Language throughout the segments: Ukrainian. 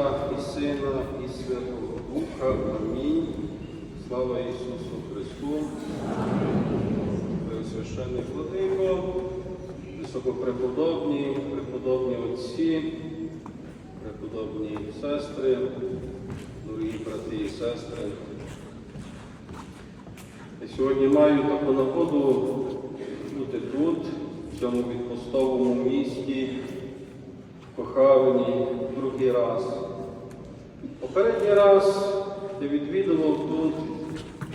І Сина, і Святого Духа. Амінь. Слава Ісусу Христу. Священний Владико, високопреподобні, преподобні отці, преподобні сестри, дорогі брати і сестри. Я сьогодні маю таку нагоду бути тут, в цьому відпустовому місті, в Кохавині, другий раз. Попередній раз я відвідував тут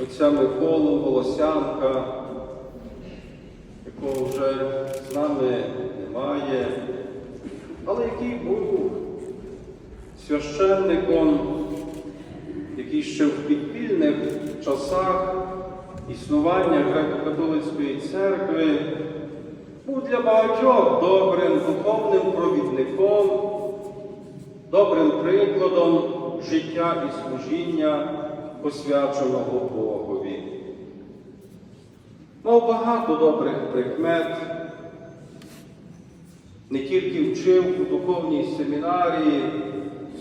отця Миколу Волосянка, якого вже з нами немає, але який був священником, який ще в підпільних часах існування Греко-католицької церкви був для багатьох добрим духовним провідником, добрим прикладом життя і служіння, посвяченого Богові. Мав багато добрих прикмет, не тільки вчив у духовній семінарії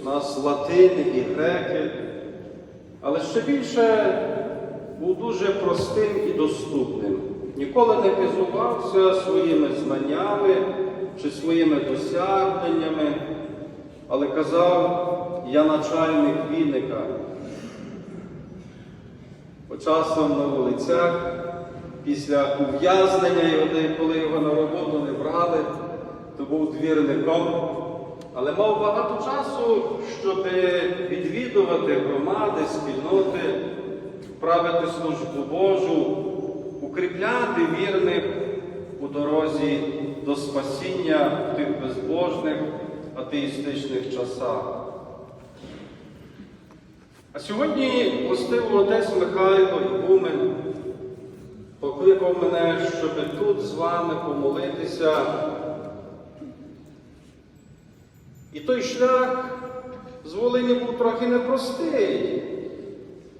нас латини і греки, але ще більше був дуже простим і доступним. Ніколи не хизувався своїми знаннями чи своїми досягненнями, але казав, я начальник вінника. По часом на вулицях, після ув'язнення, коли його на роботу не брали, то був двірником, але мав багато часу, щоб відвідувати громади, спільноти, правити службу Божу, укріпляти вірних у дорозі до спасіння в тих безбожних атеїстичних часах. А сьогодні гостив отець Михайло Ігумен покликав мене, щоб тут з вами помолитися. І той шлях з Волині був трохи непростий,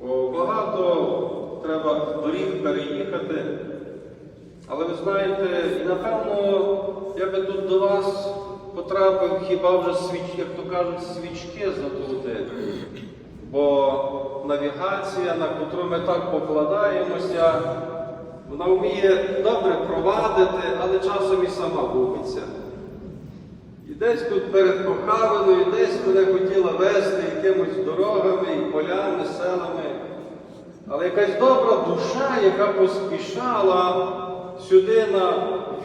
бо багато треба доріг переїхати. Але ви знаєте, і напевно я би тут до вас потрапив хіба вже свіч, як то кажуть, свічки забути. Бо навігація, на котру ми так покладаємося, вона вміє добре провадити, але часом і сама губиться. І десь тут перед Кохавиною, десь мене хотіла вести якимось дорогами, і полями, селами. Але якась добра душа, яка поспішала сюди на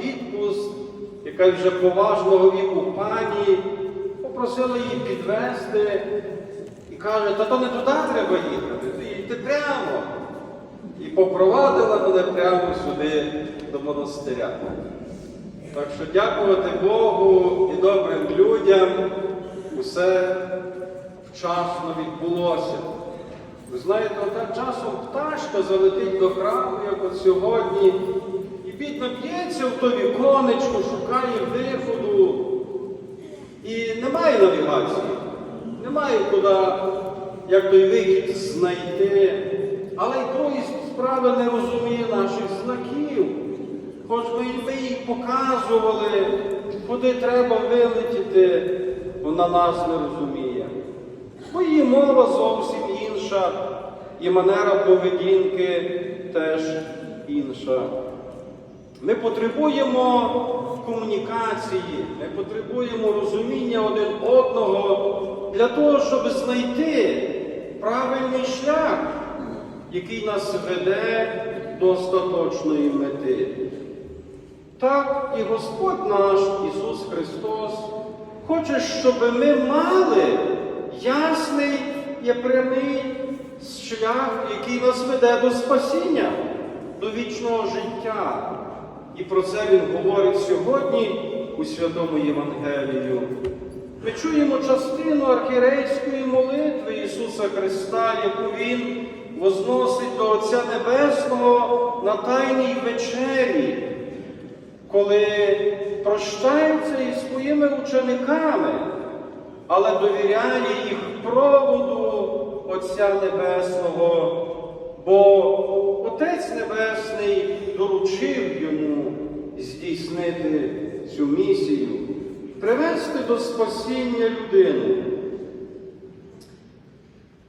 відпуск, якась вже поважного віку пані, попросила її підвести каже, та то не туди треба їхати, йти прямо. І попровадила мене прямо сюди до монастиря. Так що дякувати Богу і добрим людям усе вчасно відбулося. Ви знаєте, отак часом пташка залетить до храму, як от сьогодні, і бідно б'ється в то віконечко, шукає виходу. І немає навігації, немає куди, як той вихід знайти. Але й другої справи не розуміє наших знаків. Хоч би ми їй показували, куди треба вилетіти, вона нас не розуміє. Бо її мова зовсім інша, і манера поведінки теж інша. Ми потребуємо комунікації, ми потребуємо розуміння один одного для того, щоб знайти правильний шлях, який нас веде до остаточної мети. Так і Господь наш Ісус Христос хоче, щоб ми мали ясний і прямий шлях, який нас веде до спасіння, до вічного життя. І про це Він говорить сьогодні у Святому Євангелію. Ми чуємо частину архірейської молитви Ісуса Христа, яку Він возносить до Отця Небесного на Тайній вечері, коли прощається із своїми учениками, але довіряє їх проводу Отця Небесного, бо Отець Небесний доручив йому здійснити цю місію, привести до спасіння людину.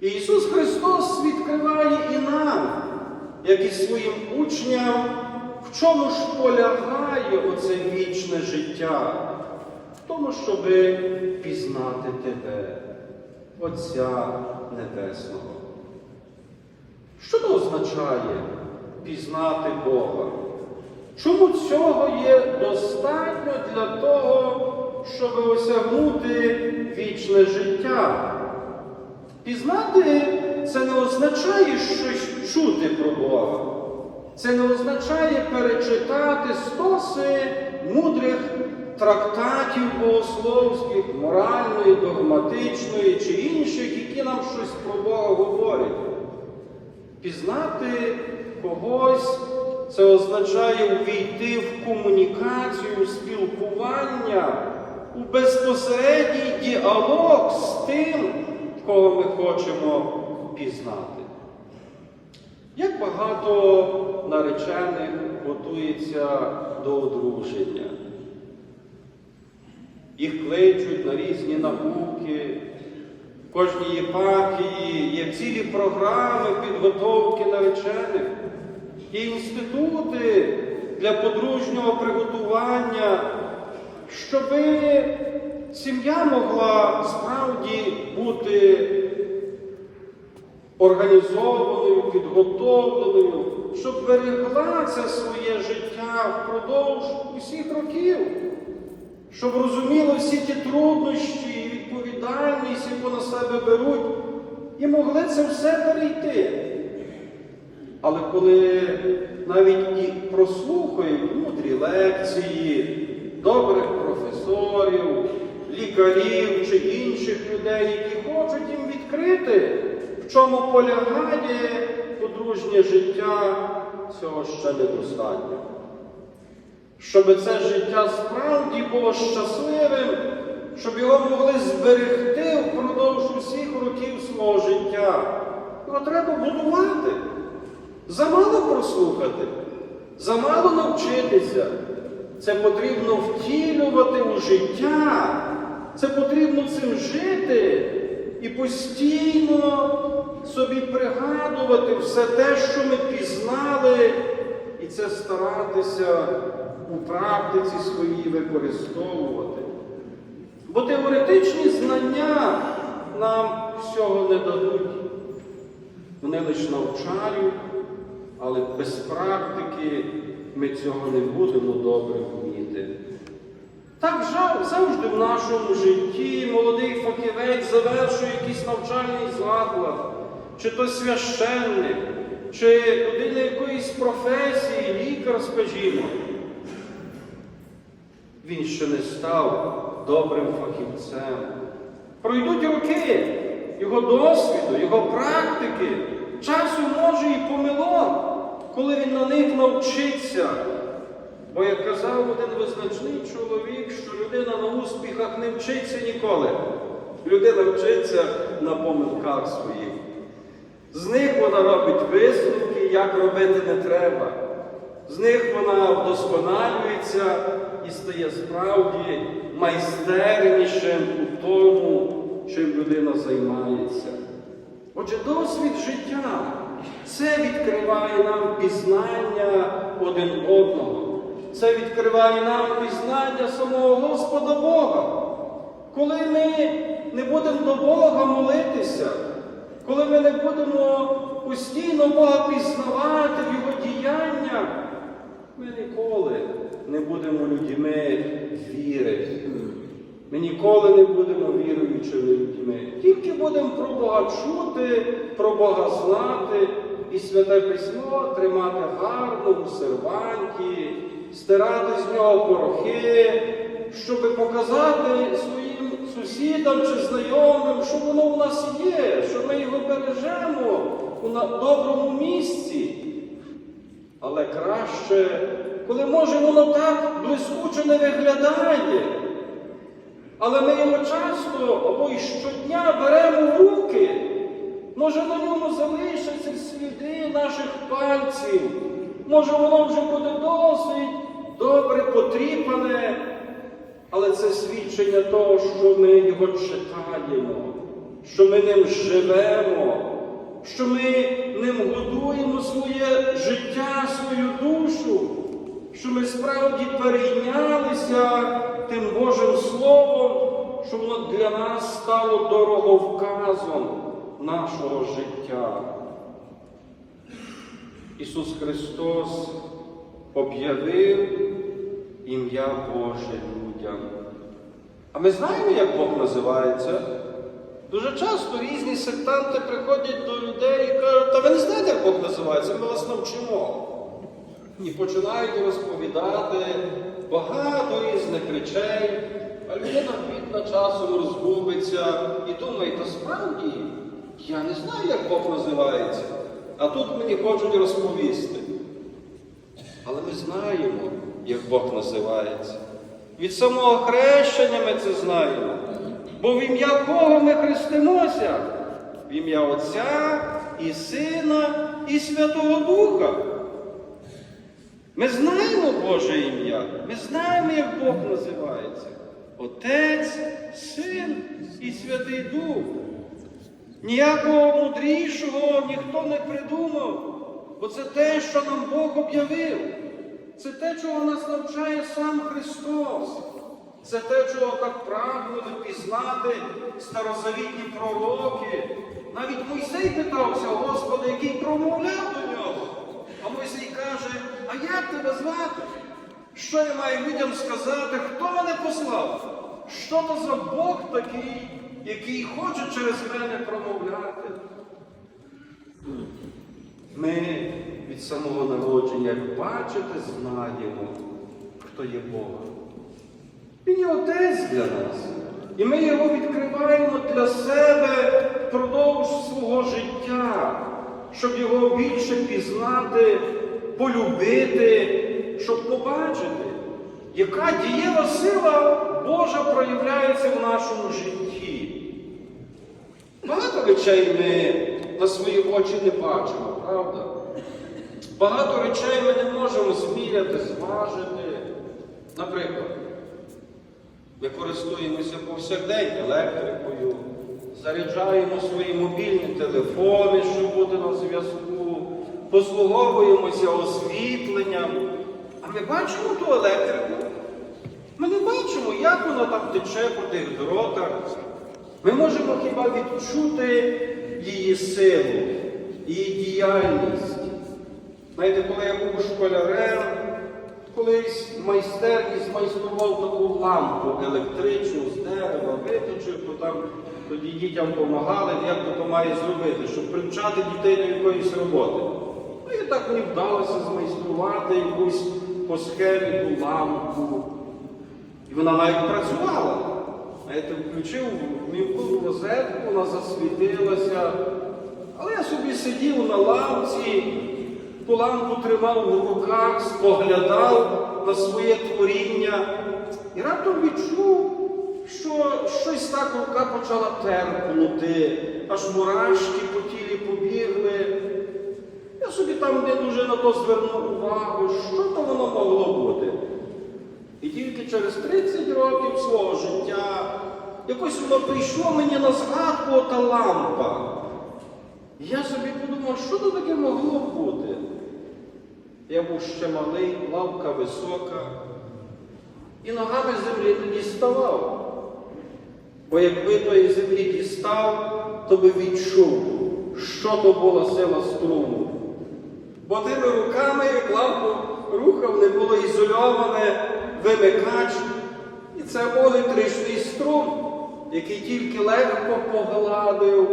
І Ісус Христос відкриває і нам, як і своїм учням, в чому ж полягає оце вічне життя, в тому, щоби пізнати Тебе, Отця Небесного. Що це означає пізнати Бога? Чому цього є достатньо для того, щоб осягнути вічне життя? Пізнати це не означає щось чути про Бога. Це не означає перечитати стоси мудрих трактатів богословських, моральної, догматичної чи інших, які нам щось про Бога говорять. Пізнати когось це означає увійти в комунікацію, спілкування, у безпосередній діалог з тим, кого ми хочемо пізнати. Як багато наречених готується до одруження? Їх кличуть на різні науки. В кожній єпархії є цілі програми підготовки наречених, є інститути для подружнього приготування, щоби сім'я могла справді бути організованою, підготовленою, щоб берегла це своє життя впродовж усіх років, щоб розуміла всі ті труднощі і відповідальність, яку на себе беруть, і могли це все перейти. Але коли навіть і прослухають мудрі лекції добрих професорів, лікарів чи інших людей, які хочуть їм відкрити, в чому полягає подружнє життя, цього ще недостатньо. Щоб це життя справді було щасливим, щоб його могли зберегти впродовж усіх років свого життя. Його треба будувати. Замало прослухати, замало навчитися. Це потрібно втілювати у життя. Це потрібно цим жити і постійно собі пригадувати все те, що ми пізнали, і це старатися у практиці своїй використовувати. Бо теоретичні знання нам всього не дадуть. Вони лише навчають, але без практики ми цього не будемо добре вміти. Так жав- завжди в нашому житті молодий фахівець завершує якийсь навчальний заклад, чи то священник, чи людина якоїсь професії, лікар, скажімо. Він ще не став добрим фахівцем. Пройдуть роки його досвіду, його практики, часу може і помилок, навчиться. Бо, як казав один визначний чоловік, що людина на успіхах не вчиться ніколи. Людина вчиться на помилках своїх. З них вона робить висновки, як робити не треба. З них вона вдосконалюється і стає справді майстернішим у тому, чим людина займається. Отже, досвід життя це відкриває нам пізнання один одного. Це відкриває нам пізнання самого Господа Бога. Коли ми не будемо до Бога молитися, коли ми не будемо постійно Бога пізнавати в Його діяннях, ми ніколи не будемо людьми віри. Ми ніколи не будемо віруючими людьми. Тільки будемо про Бога чути, про Бога знати і святе письмо тримати гарно у серванті, стирати з нього порохи, щоб показати своїм сусідам чи знайомим, що воно в нас є, що ми його бережемо у доброму місці. Але краще, коли може воно так блискуче не виглядає. Але ми його часто або й щодня беремо в руки. Може на ньому залишаться сліди наших пальців. Може воно вже буде досить добре потріпане. Але це свідчення того, що ми його читаємо. що ми ним живемо, що ми ним годуємо своє життя, свою душу, що ми справді перейнялися тим Божим Словом, що воно для нас стало дороговказом нашого життя. Ісус Христос об'явив ім'я Боже людям. А ми знаємо, як Бог називається? Дуже часто різні сектанти приходять до людей і кажуть, та ви не знаєте, як Бог називається, ми вас навчимо. І починають розповідати багато різних речей, а людина бідна часом розгубиться і думає, та справді, я не знаю, як Бог називається. А тут мені хочуть розповісти. Але ми знаємо, як Бог називається. Від самого хрещення ми це знаємо. Бо в ім'я кого ми хрестимося? В ім'я Отця і Сина і Святого Духа. Ми знаємо Боже ім'я, ми знаємо, як Бог називається. Отець, Син і Святий Дух. Ніякого мудрішого ніхто не придумав, бо це те, що нам Бог об'явив. Це те, чого нас навчає сам Христос. Це те, чого так прагнули пізнати старозавітні пророки. Навіть Мойсей питався, Господи, який промовляв до нього. А Мойсей каже, а як тебе звати? Що я маю людям сказати, хто мене послав? Що то за Бог такий, який хоче через мене промовляти? Ми від самого народження, як бачите, знаємо, хто є Бог. Він є Отець для нас. І ми його відкриваємо для себе впродовж свого життя, щоб його більше пізнати, полюбити, щоб побачити, яка дієва сила Божа проявляється в нашому житті. Багато речей ми на свої очі не бачимо, правда? Багато речей ми не можемо зміряти, зважити. Наприклад, ми користуємося повсякдень електрикою, заряджаємо свої мобільні телефони, щоб бути на зв'язку, послуговуємося освітленням. А ми бачимо ту електрику. Ми не бачимо, як вона там тече по тих дротах. Ми можемо хіба відчути її силу, її діяльність. Знаєте, коли я був школярем, колись в майстерні змайстрував таку лампу електричну з дерева, виточив, то там тоді дітям допомагали, як то має зробити, щоб привчати дітей до якоїсь роботи. Так мені вдалося змайструвати якусь по схемі ту лампу. І вона навіть працювала. Знаєте, включив вмівку розетку, вона засвітилася. Але я собі сидів на лавці, ту лампу тримав в руках, споглядав на своє творіння і раптом відчув, що щось так рука почала терпнути, аж мурашки по тілі побігли. Я собі там не дуже на то звернув увагу, що то воно могло бути. І тільки через 30 років свого життя якось воно прийшло мені на згадку ота лампа. І я собі подумав, що то таке могло бути. Я був ще малий, лавка висока, і ногами землі не діставав. Бо якби тої землі дістав, то би відчув, що то була сила струму. Бо тими руками, як лампу рухав, не було ізольоване вимикач. І це електричний струм, який тільки легко погладив,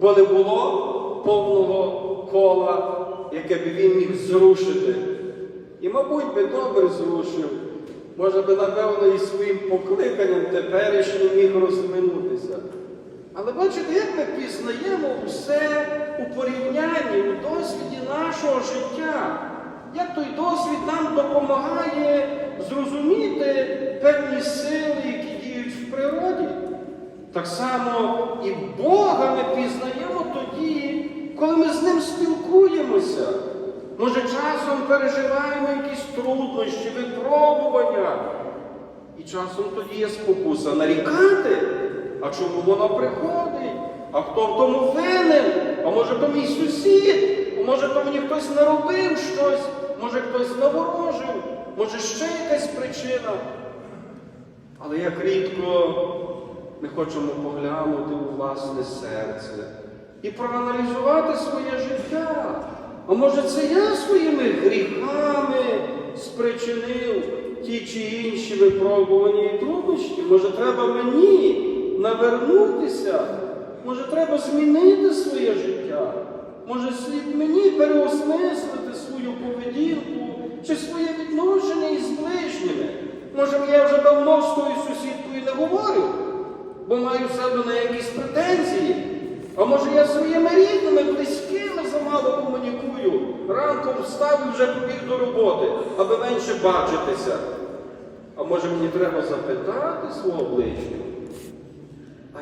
бо не було повного кола, яке б він міг зрушити. І, мабуть, би добре зрушив, може би, напевно, і своїм покликанням теперішнім міг розминутися. Але бачите, як ми пізнаємо все у порівнянні, у досвіді нашого життя, як той досвід нам допомагає зрозуміти певні сили, які діють в природі. Так само і Бога ми пізнаємо тоді, коли ми з ним спілкуємося. Може, часом переживаємо якісь труднощі, випробування. І часом тоді є спокуса нарікати, а чому воно приходить? А хто в тому винен? А може то мій сусід? А може то мені хтось наробив щось? Може хтось наворожив? Може ще якась причина? Але як рідко ми хочемо поглянути у власне серце і проаналізувати своє життя. А може це я своїми гріхами спричинив ті чи інші випробування і труднощі? Може, треба мені навернутися? Може, треба змінити своє життя? Може, слід мені переосмислити свою поведінку чи своє відношення із ближніми? Може, я вже давно з тою сусідкою не говорю, бо маю в себе на якісь претензії. А може я своїми рідними, близькими замало комунікую. Ранком встав і вже побіг до роботи, аби менше бачитися. А може мені треба запитати свого ближнього,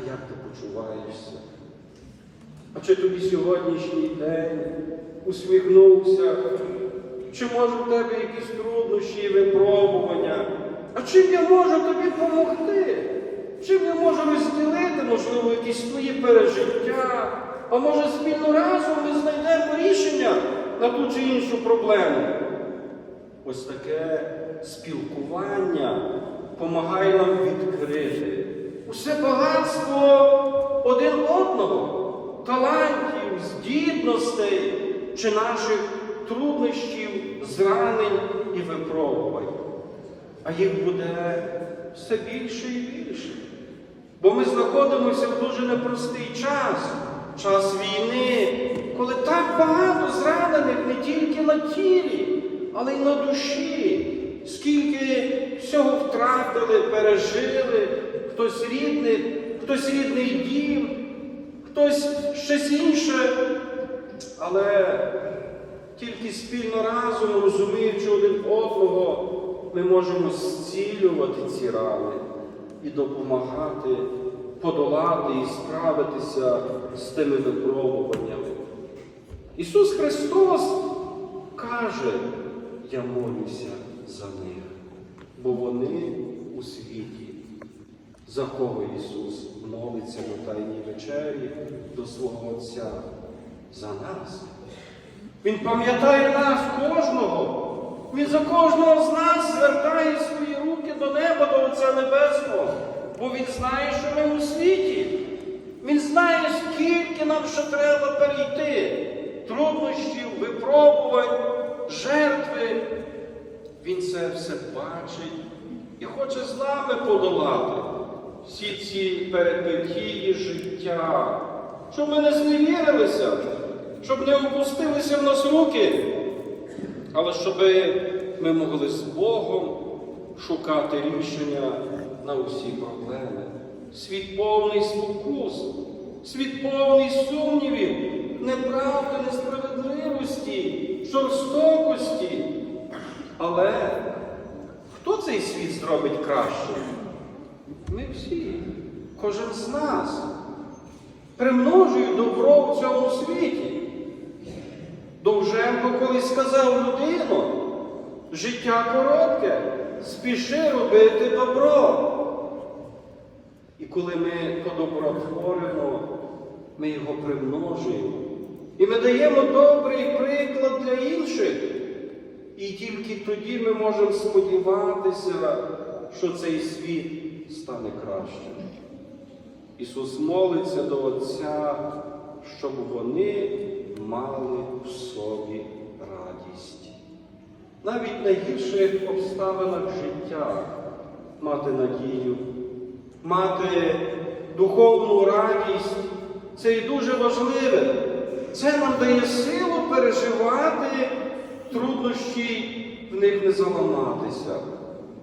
як ти почуваєшся? А чи тобі сьогоднішній день усміхнувся? Чи може в тебе якісь труднощі і випробування? А чим я можу тобі допомогти? Чим я можу розділити, можливо, якісь твої пережиття? А може спільно разом ми знайдемо рішення на ту чи іншу проблему? Ось таке спілкування допомагає нам відкрити усе багатство один одного, талантів, здібностей чи наших труднощів, зранень і випробувань. А їх буде все більше і більше. Бо ми знаходимося в дуже непростий час, час війни, коли так багато зранених не тільки на тілі, але й на душі. Скільки всього втратили, пережили, хтось рідний, хтось рідний дім, хтось щось інше. Але тільки спільно разом, розуміючи один одного, ми можемо зцілювати ці рани і допомагати подолати і справитися з тими випробуваннями. Ісус Христос каже, я молюся за них, бо вони. За кого Ісус молиться на Тайній вечері до свого Отця? За нас. Він пам'ятає нас кожного. Він за кожного з нас звертає свої руки до неба, до Отця Небесного, бо Він знає, що ми у світі. Він знає, скільки нам ще треба перейти. Труднощів, випробувань, жертви. Він це все бачить і хоче з нами подолати всі ці перипетії життя, щоб ми не зневірилися, щоб не опустилися в нас руки, але щоб ми могли з Богом шукати рішення на усі проблеми. Світ повний спокус, світ повний сумнівів, неправди, несправедливості, жорстокості. Але хто цей світ зробить краще? Ми всі, кожен з нас. Примножує добро в цьому світі. Довженко колись сказав людину, життя коротке, спіши робити добро. І коли ми то добро творимо, ми його примножуємо. І ми даємо добрий приклад для інших. І тільки тоді ми можемо сподіватися, що цей світ стане кращим. Ісус молиться до Отця, щоб вони мали в собі радість. Навіть в найгірших обставинах життя мати надію, мати духовну радість це і дуже важливе. Це нам дає силу переживати труднощі, в них не заламатися.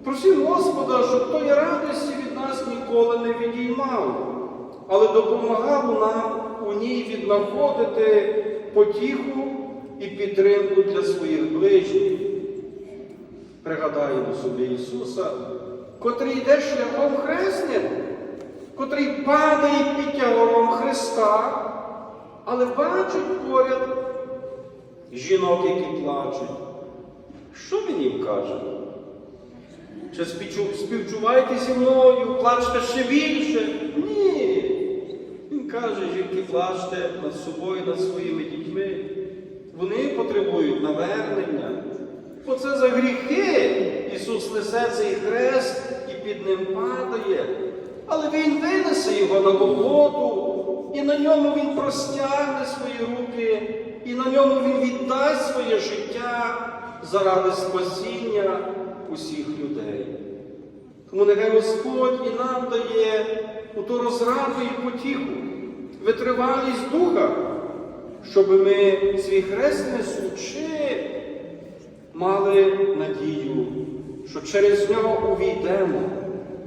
Просимо Господа, щоб тої радості від нас ніколи не відіймав, але допомагав нам у ній віднаходити потіху і підтримку для своїх ближніх. Пригадаємо собі Ісуса, котрий йде шляхом хресним, котрий падає під тягаром Христа, але бачить поряд жінок, які плачуть. Що він їм каже? Чи співчу- співчувайте зі мною, плачте ще більше? Ні. Він каже, жінки, плачте над собою, над своїми дітьми. Вони потребують навернення. Бо це за гріхи. Ісус несе цей хрест і під ним падає. Але Він винесе його на Голготу, і на ньому Він простягне свої руки, і на ньому Він віддасть своє життя заради спасіння усіх людей. Тому нехай Господь і нам дає у ту розраду і потіху, витривалість духа, щоб ми свій хрест несучи, мали надію, що через нього увійдемо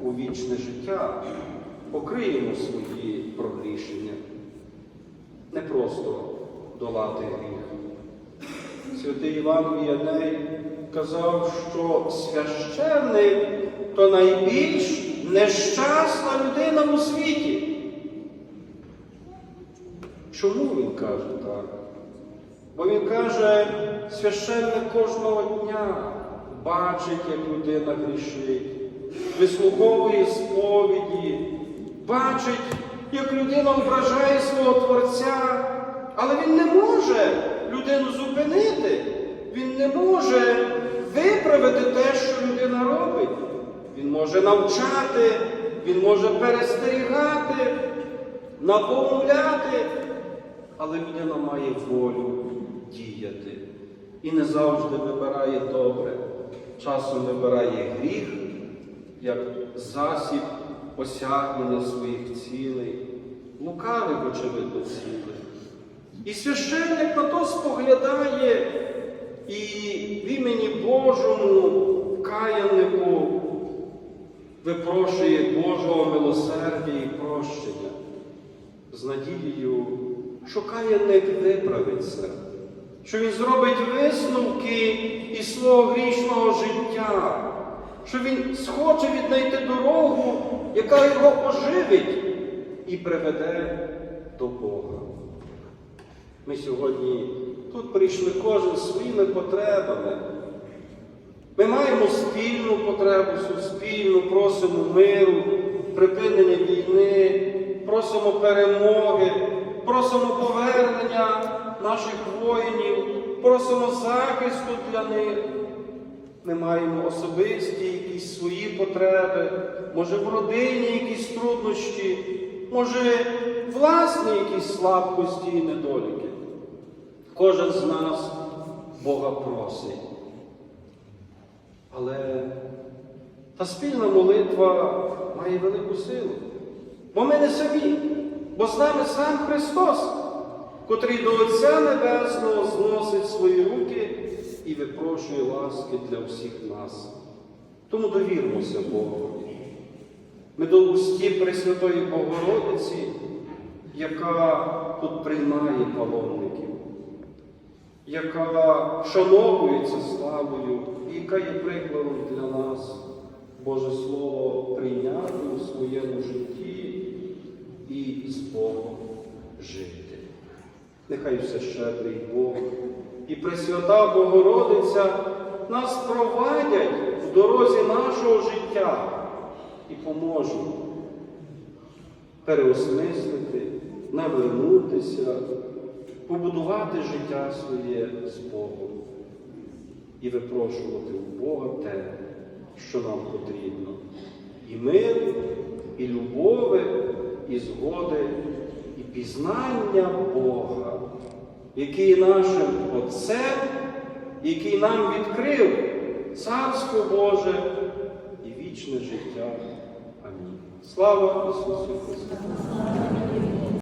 у вічне життя, покриємо свої прогрішення. Не просто долати гріх. Святий Іван Віяней казав, що священник то найбільш нещасна людина у світі. Чому він каже так? Бо він каже, священник кожного дня бачить, як людина грішить, вислуховує сповіді, бачить, як людина ображає свого Творця, але він не може людину зупинити, він не може виправити те, що людина робить. Він може навчати, він може перестерігати, напомовляти, але людина має волю діяти і не завжди вибирає добре. Часом вибирає гріх як засіб осягнення своїх цілей, лукавих, очевидно, цілей. І священник на то споглядає і в імені Божому каяннику випрошує Божого милосердя і прощення з надією, що каянник виправиться, що він зробить висновки із свого грішного життя, що він схоче віднайти дорогу, яка його оживить і приведе до Бога. Ми сьогодні тут прийшли кожен своїми потребами. Ми маємо спільну потребу, суспільну, просимо миру, припинення війни, просимо перемоги, просимо повернення наших воїнів, просимо захисту для них. Ми маємо особисті якісь свої потреби, може в родині якісь труднощі, може власні якісь слабкості і недоліки. Кожен з нас Бога просить. Але та спільна молитва має велику силу. Бо ми не самі, бо з нами сам Христос, котрий до Отця Небесного зносить свої руки і випрошує ласки для всіх нас. Тому довірмося Богу. Ми до усті Пресвятої Богородиці, яка тут приймає паломників, яка шановується славою і яка є прикладом для нас Боже Слово прийняти у своєму житті і з Богом жити. Нехай все щедрий Бог і Пресвята Богородиця нас провадять в дорозі нашого життя і поможуть переосмислити, навернутися, побудувати життя своє з Богом і випрошувати у Бога те, що нам потрібно. І мир, і любови, і згоди, і пізнання Бога, який нашим Отцем, який нам відкрив Царство Боже і вічне життя. Амінь. Слава Ісусу Христу!